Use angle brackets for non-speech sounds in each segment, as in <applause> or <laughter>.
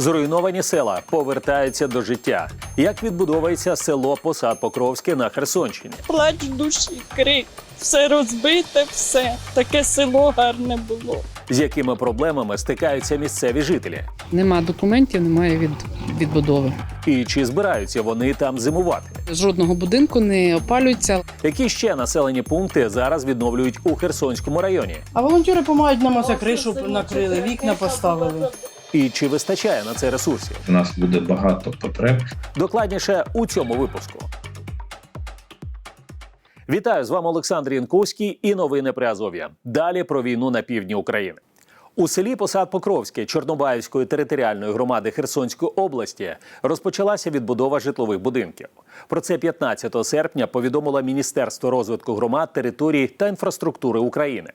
Зруйновані села повертаються до життя. Як відбудовується село Посад Покровське на Херсонщині? Плач душі, крик. Все розбите, все. Таке село гарне було. З якими проблемами стикаються місцеві жителі? Нема документів, немає від, відбудови. І чи збираються вони там зимувати? Жодного будинку не опалюється. Які ще населені пункти зараз відновлюють у Херсонському районі? А волонтери допомагають нам оце кришу накрили, вікна поставили. І чи вистачає на це ресурсів? У нас буде багато потреб. Докладніше у цьому випуску. Вітаю з вами Олександр Янковський і новини Приазов'я. Далі про війну на півдні України. У селі Посад Покровське Чорнобаївської територіальної громади Херсонської області розпочалася відбудова житлових будинків. Про це 15 серпня повідомило Міністерство розвитку громад, територій та інфраструктури України.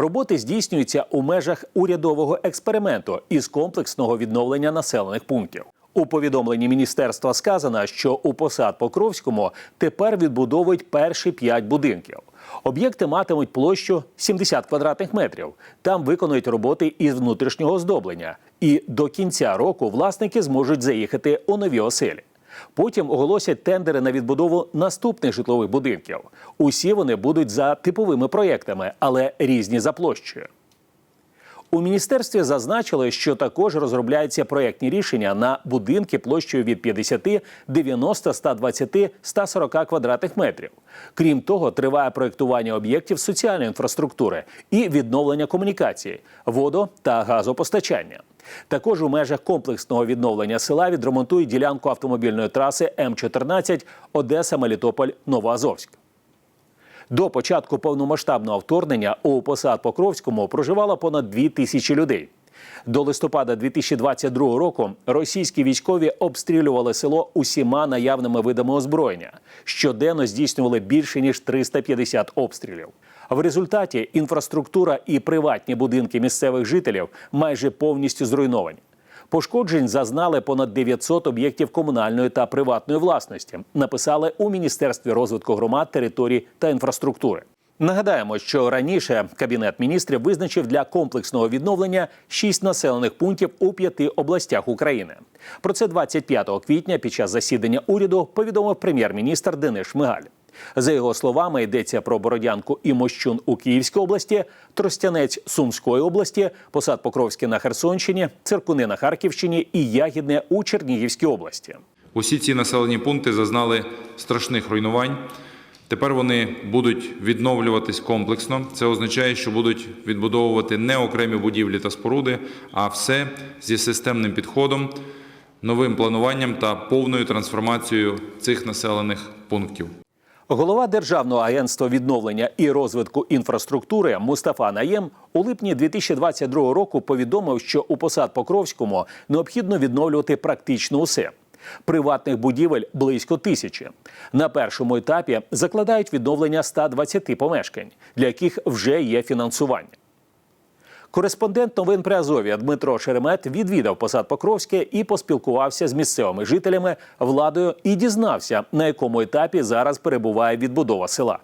Роботи здійснюються у межах урядового експерименту із комплексного відновлення населених пунктів. У повідомленні міністерства сказано, що у посад Покровському тепер відбудовують перші п'ять будинків. Об'єкти матимуть площу 70 квадратних метрів. Там виконують роботи із внутрішнього оздоблення. І до кінця року власники зможуть заїхати у нові оселі. Потім оголосять тендери на відбудову наступних житлових будинків. Усі вони будуть за типовими проєктами, але різні за площею. У міністерстві зазначили, що також розробляються проєктні рішення на будинки площею від 50, 90, 120, 140 квадратних метрів. Крім того, триває проєктування об'єктів соціальної інфраструктури і відновлення комунікації, водо та газопостачання. Також у межах комплексного відновлення села відремонтують ділянку автомобільної траси М14 Одеса, Мелітополь, Новоазовськ. До початку повномасштабного вторгнення у посад Покровському проживало понад дві тисячі людей. До листопада 2022 року російські військові обстрілювали село усіма наявними видами озброєння. Щоденно здійснювали більше ніж 350 обстрілів. В результаті інфраструктура і приватні будинки місцевих жителів майже повністю зруйновані. Пошкоджень зазнали понад 900 об'єктів комунальної та приватної власності. Написали у Міністерстві розвитку громад, територій та інфраструктури. Нагадаємо, що раніше кабінет міністрів визначив для комплексного відновлення шість населених пунктів у п'яти областях України. Про це 25 квітня під час засідання уряду повідомив прем'єр-міністр Денис Шмигаль. За його словами, йдеться про Бородянку і Мощун у Київській області, Тростянець Сумської області, Посад Покровське на Херсонщині, Циркуни на Харківщині і Ягідне у Чернігівській області. Усі ці населені пункти зазнали страшних руйнувань. Тепер вони будуть відновлюватись комплексно. Це означає, що будуть відбудовувати не окремі будівлі та споруди, а все зі системним підходом, новим плануванням та повною трансформацією цих населених пунктів. Голова Державного агентства відновлення і розвитку інфраструктури Мустафа Наєм у липні 2022 року повідомив, що у посад Покровському необхідно відновлювати практично усе. Приватних будівель близько тисячі. На першому етапі закладають відновлення 120 помешкань, для яких вже є фінансування. Кореспондент новин при Азові Дмитро Шеремет відвідав посад Покровське і поспілкувався з місцевими жителями, владою і дізнався, на якому етапі зараз перебуває відбудова села.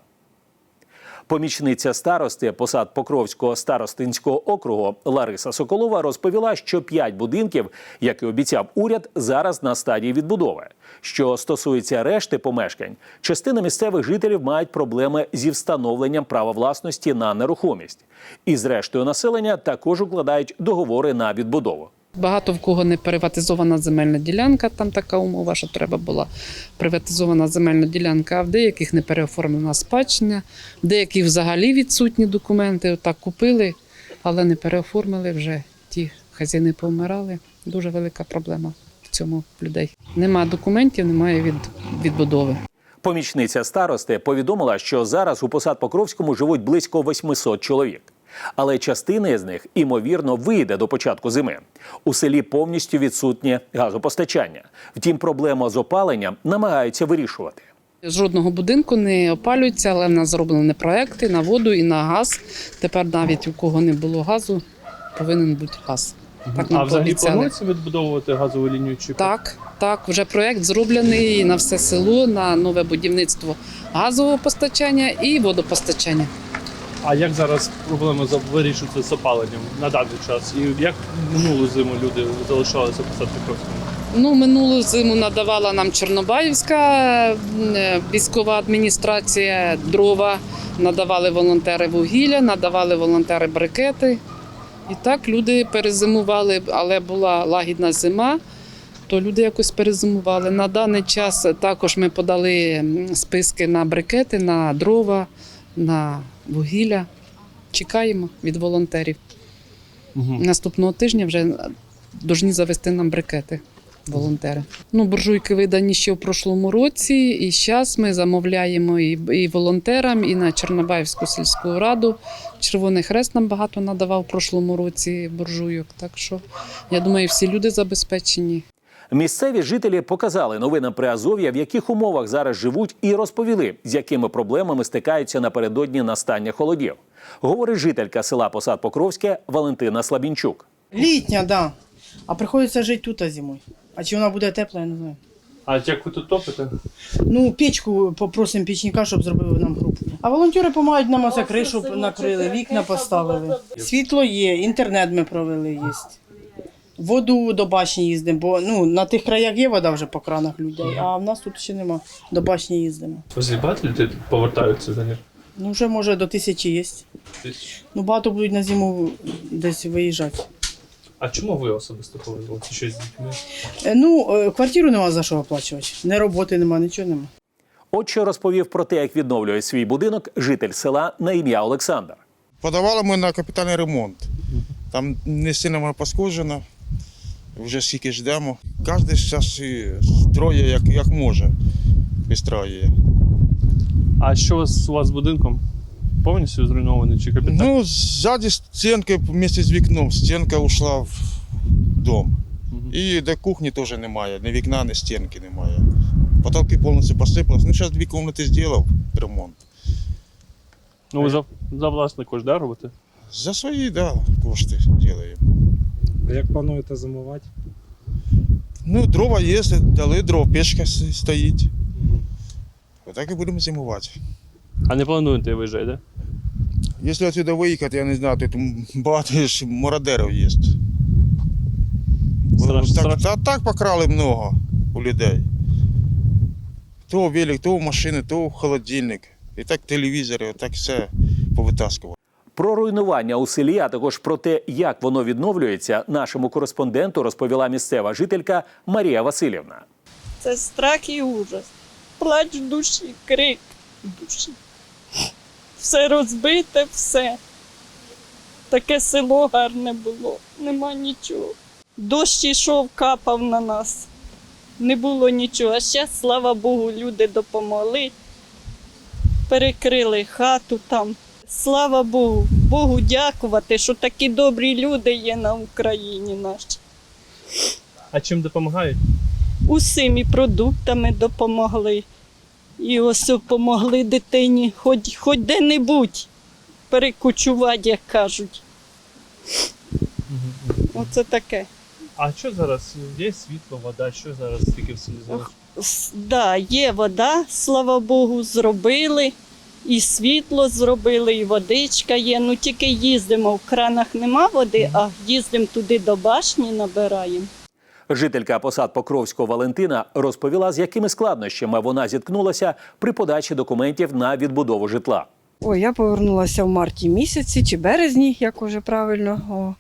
Помічниця старости посад Покровського старостинського округу Лариса Соколова розповіла, що п'ять будинків, як і обіцяв уряд, зараз на стадії відбудови. Що стосується решти помешкань, частина місцевих жителів мають проблеми зі встановленням права власності на нерухомість. І з рештою населення також укладають договори на відбудову. Багато в кого не приватизована земельна ділянка, там така умова, що треба була приватизована земельна ділянка, а в деяких не переоформлена спадщина, в деяких взагалі відсутні документи. Отак купили, але не переоформили вже. Ті хазяїни повмирали. Дуже велика проблема в цьому людей. Нема документів, немає від, відбудови. Помічниця старости повідомила, що зараз у посад Покровському живуть близько 800 чоловік. Але частина з них імовірно вийде до початку зими. У селі повністю відсутнє газопостачання. Втім, проблему з опаленням намагаються вирішувати. Жодного будинку не опалюється, але в нас зроблені проекти на воду і на газ. Тепер навіть у кого не було газу, повинен бути газ. Так А взагалі планується відбудовувати газову лінію чи Так, так, вже проект зроблений на все село, на нове будівництво газового постачання і водопостачання. А як зараз проблеми за- вирішуються з опаленням на даний час? І як минулу зиму люди залишалися посад Покровському? Ну, минулу зиму надавала нам Чорнобаївська е, військова адміністрація, дрова, надавали волонтери вугілля, надавали волонтери брикети. І так люди перезимували, але була лагідна зима, то люди якось перезимували. На даний час також ми подали списки на брикети, на дрова, на вугілля. Чекаємо від волонтерів. Угу. Наступного тижня вже повинні завести нам брикети. Волонтери. Ну, буржуйки видані ще в прошлому році, і зараз ми замовляємо і, і волонтерам, і на Чорнобаївську сільську раду. Червоний хрест нам багато надавав в прошлому році буржуйок. Так що я думаю, всі люди забезпечені. Місцеві жителі показали новинам Приазов'я, в яких умовах зараз живуть, і розповіли, з якими проблемами стикаються напередодні настання холодів. Говорить жителька села Посад Покровське Валентина Слабінчук. Літня. Да. А приходиться жити тут а зимою. А чи вона буде тепла, я не знаю. А як ви тут топите? Ну, печку попросимо пічника, щоб зробили нам групу. А волонтери допомагають нам оце кришу накрили, вікна поставили. Світло є, інтернет ми провели є. Воду до башні їздимо, бо ну, на тих краях є вода вже по кранах людей, а в нас тут ще нема. До башні їздимо. Ось багато людей повертаються за них. Ну, вже може до тисячі є. Ну, багато будуть на зиму десь виїжджати. А чому ви особисто повернулися? Щось з дітьми? Е, Ну, е, квартиру нема за що оплачувати. Не роботи нема, нічого нема. От що розповів про те, як відновлює свій будинок житель села на ім'я Олександр. Подавали ми на капітальний ремонт. Там не сильно пошкоджено, вже скільки ждемо. Кожен зараз строє як, як може. Вистраює. А що у вас, у вас з будинком? Повністю зруйнований чи капітально? Ну, ззаді стінка вместе з вікном, стінка ушла в дом. Мгм. І до кухні теж немає, ні вікна, ні стінки немає. Потолки повністю посипалися. Ну, зараз дві кімнати зробив ремонт. Ну ви за, за власний кошт да, робите? За свої, да, кошти робимо. Як плануєте зимувати? Ну, дрова є, дали дров, печка стоїть. Отак і будемо зимувати. А не плануєте виїжджати, да? Якщо отсюда виїхати, я не знаю, тут багато ж мародерів є. Страш- так, страш- та, так покрали много у людей. То велик, то машини, то холодильник. І так телевізори, так все повитаскували. Про руйнування у селі, а також про те, як воно відновлюється, нашому кореспонденту розповіла місцева жителька Марія Васильівна. Це страх і ужас. Плач душі, крик душі. Все розбите, все. Таке село гарне було, нема нічого. Дощ ішов, капав на нас. Не було нічого. А ще, слава Богу, люди допомогли. Перекрили хату там. Слава Богу, Богу дякувати, що такі добрі люди є на Україні нашій. А чим допомагають? Усім і продуктами допомогли. І ось допомогли дитині, хоч, хоч де-небудь перекочувати, як кажуть. Оце таке. А що зараз? Є світло, вода, що зараз тільки в селі зараз? С- Да, є вода, слава Богу, зробили. І світло зробили, і водичка є. Ну тільки їздимо. В кранах нема води, а їздимо туди до башні, набираємо. Жителька посад Покровського Валентина розповіла, з якими складнощами вона зіткнулася при подачі документів на відбудову житла. Ой, я повернулася в марті місяці чи березні, як уже правильно. О.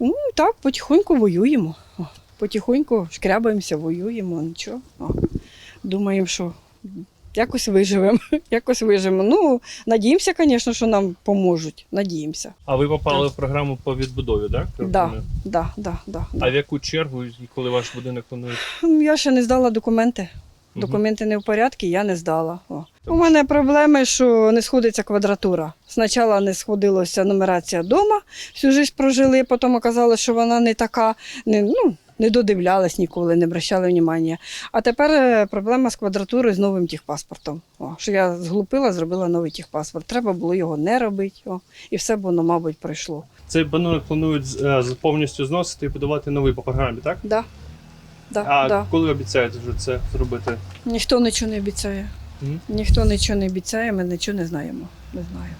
Ну так, потихоньку воюємо. О, потихоньку шкрябаємося, воюємо, нічого. О. Думаємо, що якось виживемо. <laughs> якось виживемо. Ну, надіємося, звісно, що нам поможуть. Надіємося. А ви попали в програму по відбудові, так? Да. Да, да, да, А да. в яку чергу і коли ваш будинок планують? Я ще не здала документи. Документи не в порядку, я не здала. О. У мене проблеми, що не сходиться квадратура. Спочатку не сходилася нумерація дома, всю життя прожили, потім оказалось, що вона не така, не, ну, не додивлялась ніколи, не обращали уваги. А тепер е, проблема з квадратурою з новим техпаспортом. О, що я зглупила, зробила новий техпаспорт. Треба було його не робити. О, і все б воно, мабуть, пройшло. Цей будинок планують е, повністю зносити і будувати новий по програмі, так? Да. Да, А да. коли обіцяють вже це зробити? Ніхто нічого не обіцяє. Мгм. Ніхто нічого не обіцяє, ми нічого не знаємо. Не знаю.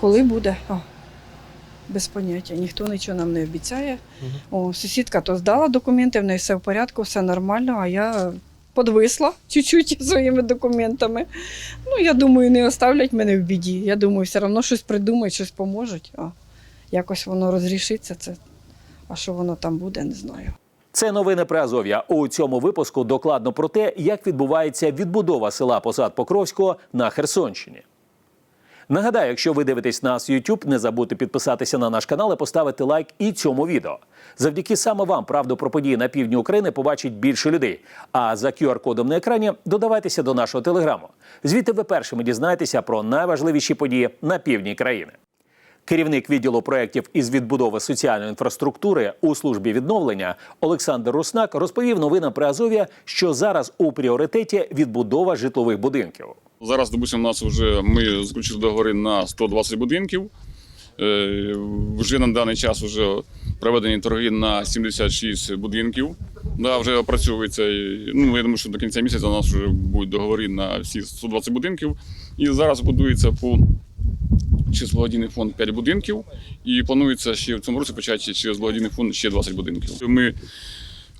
Коли буде? О, без поняття. Ніхто нічого нам не обіцяє. О, сусідка то здала документи, в неї все в порядку, все нормально, а я подвисла <laughs> чуть-чуть своїми документами. Ну, я думаю, не оставлять мене в біді. Я думаю, все одно щось придумають, щось поможуть. А якось воно розрішиться. Це. А що воно там буде, не знаю. Це новини про Азов'я. У цьому випуску докладно про те, як відбувається відбудова села Посад Покровського на Херсонщині. Нагадаю, якщо ви дивитесь нас YouTube, не забудьте підписатися на наш канал і поставити лайк і цьому відео. Завдяки саме вам правду про події на півдні України побачить більше людей. А за QR-кодом на екрані додавайтеся до нашого телеграму. Звідти ви першими дізнаєтеся про найважливіші події на півдні країни. Керівник відділу проєктів із відбудови соціальної інфраструктури у службі відновлення Олександр Руснак розповів новинам при Азов'я, що зараз у пріоритеті відбудова житлових будинків. Зараз, допустимо, у нас вже ми заключили договори на 120 будинків. Е, Вже на даний час вже проведені торги на 76 будинків. Да, вже опрацьовується. Ну, я думаю, що до кінця місяця у нас вже будуть договори на всі 120 будинків. І зараз будується по через благодійний фонд 5 будинків. І планується ще в цьому році почати через благодійний фонд ще 20 будинків. Ми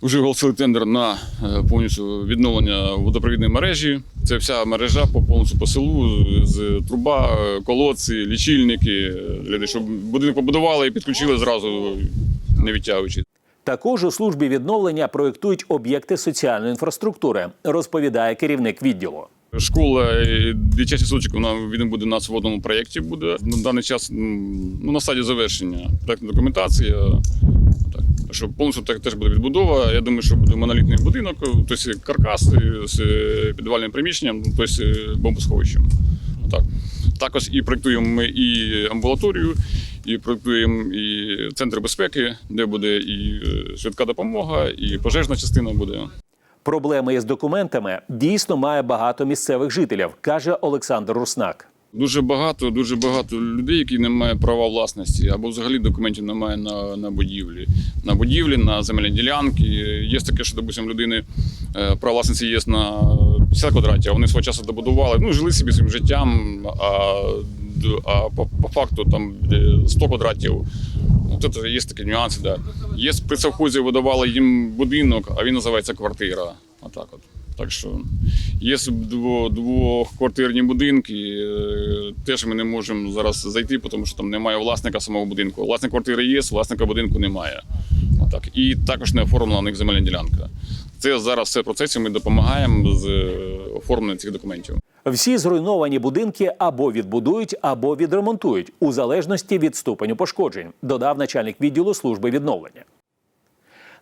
вже оголосили тендер на е, повністю відновлення водопровідної мережі. Це вся мережа по повністю по селу з труба, колодці, лічильники. е, для щоб будинок побудували і підключили зразу, не відтягуючи. Також у службі відновлення проєктують об'єкти соціальної інфраструктури, розповідає керівник відділу. Школа і дитячий садочок вона він буде у нас в одному проєкті. Буде на даний час ну, на стадії завершення проєктна документація. Так, що повністю так теж буде відбудова. Я думаю, що буде монолітний будинок, тобто каркас з підвальним приміщенням, тобто е, бомбосховищем. Так. Також і проєктуємо ми і амбулаторію, і проєктуємо і центр безпеки, де буде і е, швидка допомога, і пожежна частина буде. Проблеми із документами дійсно має багато місцевих жителів, каже Олександр Руснак. Дуже багато, дуже багато людей, які не мають права власності, або взагалі документів немає на, на будівлі. На будівлі, на земельні ділянки. Є таке, що, допустим, людини е, право власності є на 50 квадратів, а вони свого часу добудували, ну, жили собі своїм життям, а, а по, по факту там е, 100 квадратів. Ну, Тут є такі нюанси. Да. Є при совхозі видавали їм будинок, а він називається квартира. Так що є дво- двохквартирні будинки. е, Теж ми не можемо зараз зайти, тому що там немає власника самого будинку. Власник квартири є, власника будинку немає. Отак. І також не оформлена на них земельна ділянка. Це зараз все в процесі. Ми допомагаємо з е, оформленням цих документів. Всі зруйновані будинки або відбудують, або відремонтують у залежності від ступеню пошкоджень, додав начальник відділу служби відновлення.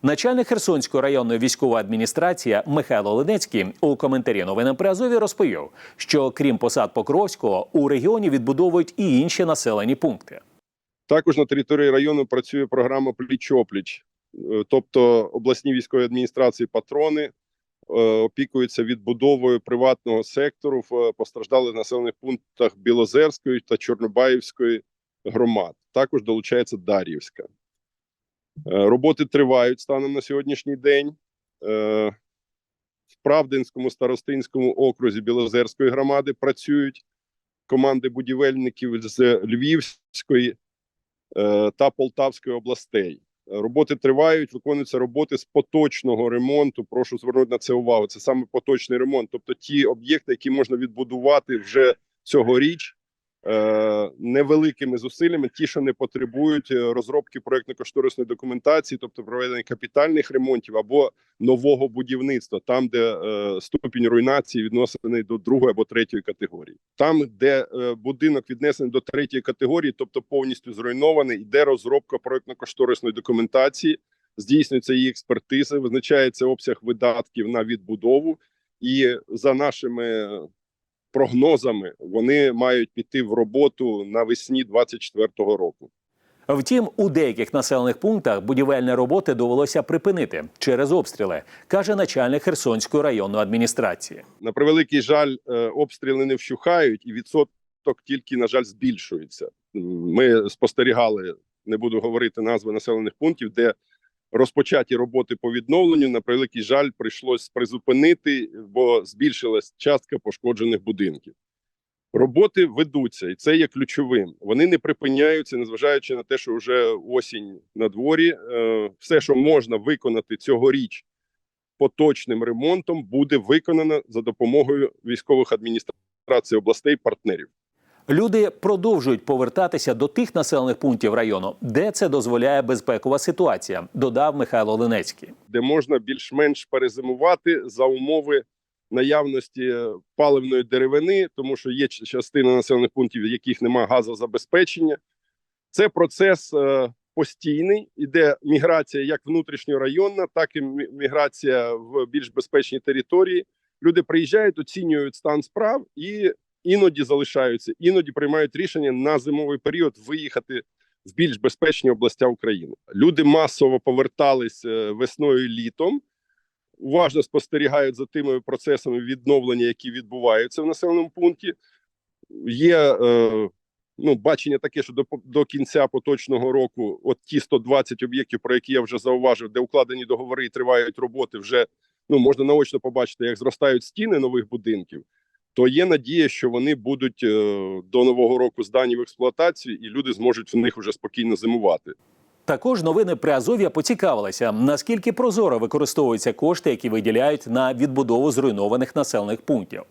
Начальник Херсонської районної військової адміністрації Михайло Ленецький у коментарі новинам при Азові розповів, що крім посад Покровського у регіоні відбудовують і інші населені пункти. Також на території району працює програма Пліч-опліч, Е, тобто обласні військові адміністрації патрони е, опікуються відбудовою приватного сектору в е, постраждалих населених пунктах Білозерської та Чорнобаївської громад. Також долучається Дар'ївська. Е, Роботи тривають станом на сьогоднішній день. Е, В Правдинському старостинському окрузі Білозерської громади працюють команди будівельників з Львівської е, та Полтавської областей. Роботи тривають, виконуються роботи з поточного ремонту. Прошу звернути на це увагу. Це саме поточний ремонт, тобто ті об'єкти, які можна відбудувати вже цьогоріч невеликими зусиллями, ті, що не потребують е, розробки проектно-кошторисної документації, тобто проведення капітальних ремонтів або нового будівництва, там, де е, ступінь руйнації відносений до другої або третьої категорії. Там, де е, будинок віднесений до третьої категорії, тобто повністю зруйнований, йде розробка проектно-кошторисної документації, здійснюється її експертиза, визначається обсяг видатків на відбудову, і за нашими прогнозами вони мають піти в роботу навесні 24-го року. Втім, у деяких населених пунктах будівельні роботи довелося припинити через обстріли, каже начальник Херсонської районної адміністрації. На превеликий жаль, е, обстріли не вщухають, і відсоток тільки, на жаль, збільшується. Ми спостерігали, не буду говорити назви населених пунктів, де розпочаті роботи по відновленню. На превеликий жаль, прийшлось призупинити, бо збільшилась частка пошкоджених будинків. Роботи ведуться, і це є ключовим. Вони не припиняються, незважаючи на те, що вже осінь на дворі. Е, Все, що можна виконати цьогоріч поточним ремонтом, буде виконано за допомогою військових адміністрацій областей партнерів. Люди продовжують повертатися до тих населених пунктів району, де це дозволяє безпекова ситуація, додав Михайло Линецький. де можна більш-менш перезимувати за умови наявності е, паливної деревини, тому що є частина населених пунктів, в яких немає газозабезпечення. Це процес е, постійний, іде міграція як внутрішньорайонна, так і міграція в більш безпечні території. Люди приїжджають, оцінюють стан справ і іноді залишаються, іноді приймають рішення на зимовий період виїхати в більш безпечні областя України. Люди масово повертались е, весною і літом. Уважно спостерігають за тими процесами відновлення, які відбуваються в населеному пункті. Є е, ну, бачення таке, що до, до кінця поточного року, от ті 120 об'єктів, про які я вже зауважив, де укладені договори і тривають роботи, вже ну можна наочно побачити, як зростають стіни нових будинків. То є надія, що вони будуть е, до нового року здані в експлуатацію, і люди зможуть в них вже спокійно зимувати. Також новини Приазов'я поцікавилися, наскільки прозоро використовуються кошти, які виділяють на відбудову зруйнованих населених пунктів.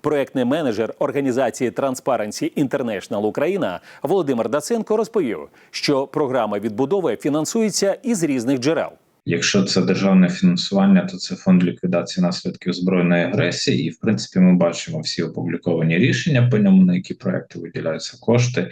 Проектний менеджер організації Transparency International Україна Володимир Даценко розповів, що програма відбудови фінансується із різних джерел. Якщо це державне фінансування, то це фонд ліквідації наслідків збройної агресії. І в принципі, ми бачимо всі опубліковані рішення по ньому, на які проекти виділяються кошти,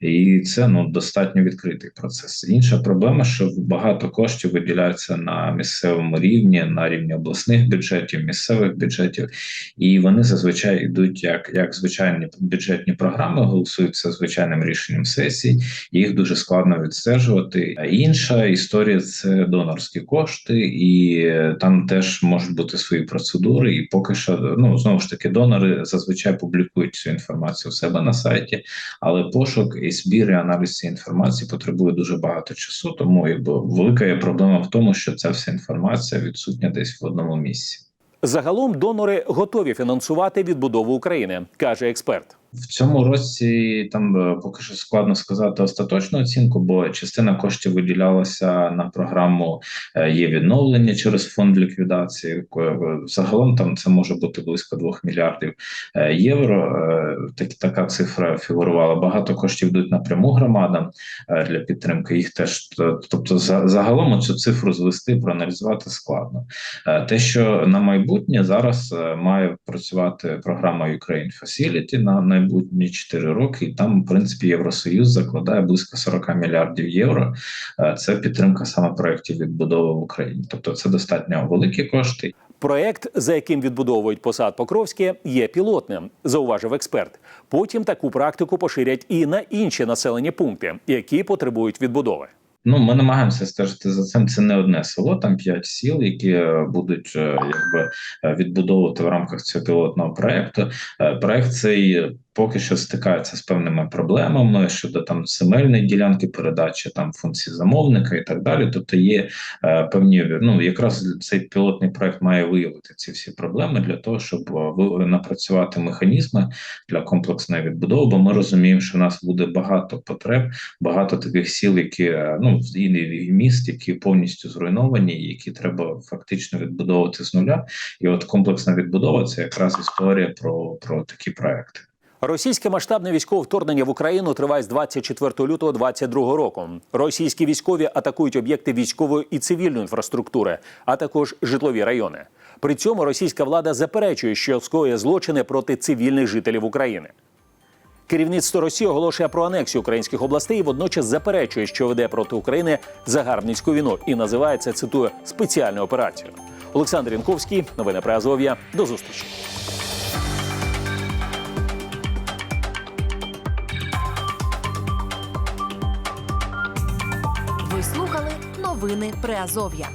і це ну достатньо відкритий процес. Інша проблема, що багато коштів виділяються на місцевому рівні, на рівні обласних бюджетів, місцевих бюджетів, і вони зазвичай йдуть як, як звичайні бюджетні програми, голосуються звичайним рішенням сесій. Їх дуже складно відстежувати. А інша історія це донорські кошти, і е, там теж можуть бути свої процедури. І поки що, ну знову ж таки, донори зазвичай публікують цю інформацію у себе на сайті, але пошук і збір і аналіз цієї інформації потребує дуже багато часу. Тому якби велика є проблема в тому, що ця вся інформація відсутня десь в одному місці. Загалом донори готові фінансувати відбудову України, каже експерт. В цьому році там е, поки що складно сказати остаточну оцінку, бо частина коштів виділялася на програму е, є відновлення через фонд ліквідації. Е, Загалом там це може бути близько 2 мільярдів євро. Так, така цифра фігурувала. Багато коштів йдуть напряму громадам для підтримки. Їх теж тобто за- загалом цю цифру звести, проаналізувати складно. Те, що на майбутнє зараз має працювати програма Ukraine Facility на майбутні 4 роки, і там, в принципі, Євросоюз закладає близько 40 мільярдів євро. Е, Це підтримка саме проєктів відбудови в Україні. Тобто, це достатньо великі кошти. Проект, за яким відбудовують посад Покровське, є пілотним, зауважив експерт. Потім таку практику поширять і на інші населені пункти, які потребують відбудови. Ну, ми намагаємося стежити за цим. Це не одне село, там п'ять сіл, які е, будуть е, якби відбудовувати в рамках цього пілотного проекту. Проект цей поки що стикається з певними проблемами щодо там земельної ділянки, передачі там функцій замовника і так далі. Тобто є е, певні ну якраз цей пілотний проект має виявити ці всі проблеми для того, щоб е, напрацювати механізми для комплексної відбудови. Бо ми розуміємо, що в нас буде багато потреб багато таких сіл, які е, ну і міст, які повністю зруйновані, які треба фактично відбудовувати з нуля. І от комплексна відбудова це якраз історія про, про такі проекти. Російське масштабне військове вторгнення в Україну триває з 24 лютого 2022 року. Російські військові атакують об'єкти військової і цивільної інфраструктури, а також житлові райони. При цьому російська влада заперечує, що скоює злочини проти цивільних жителів України. Керівництво Росії оголошує про анексію українських областей і водночас заперечує, що веде проти України загарбницьку війну і називає це, цитую, спеціальною операцією. Олександр Янковський, новини Азов'я. До зустрічі. Новини Приазов'я.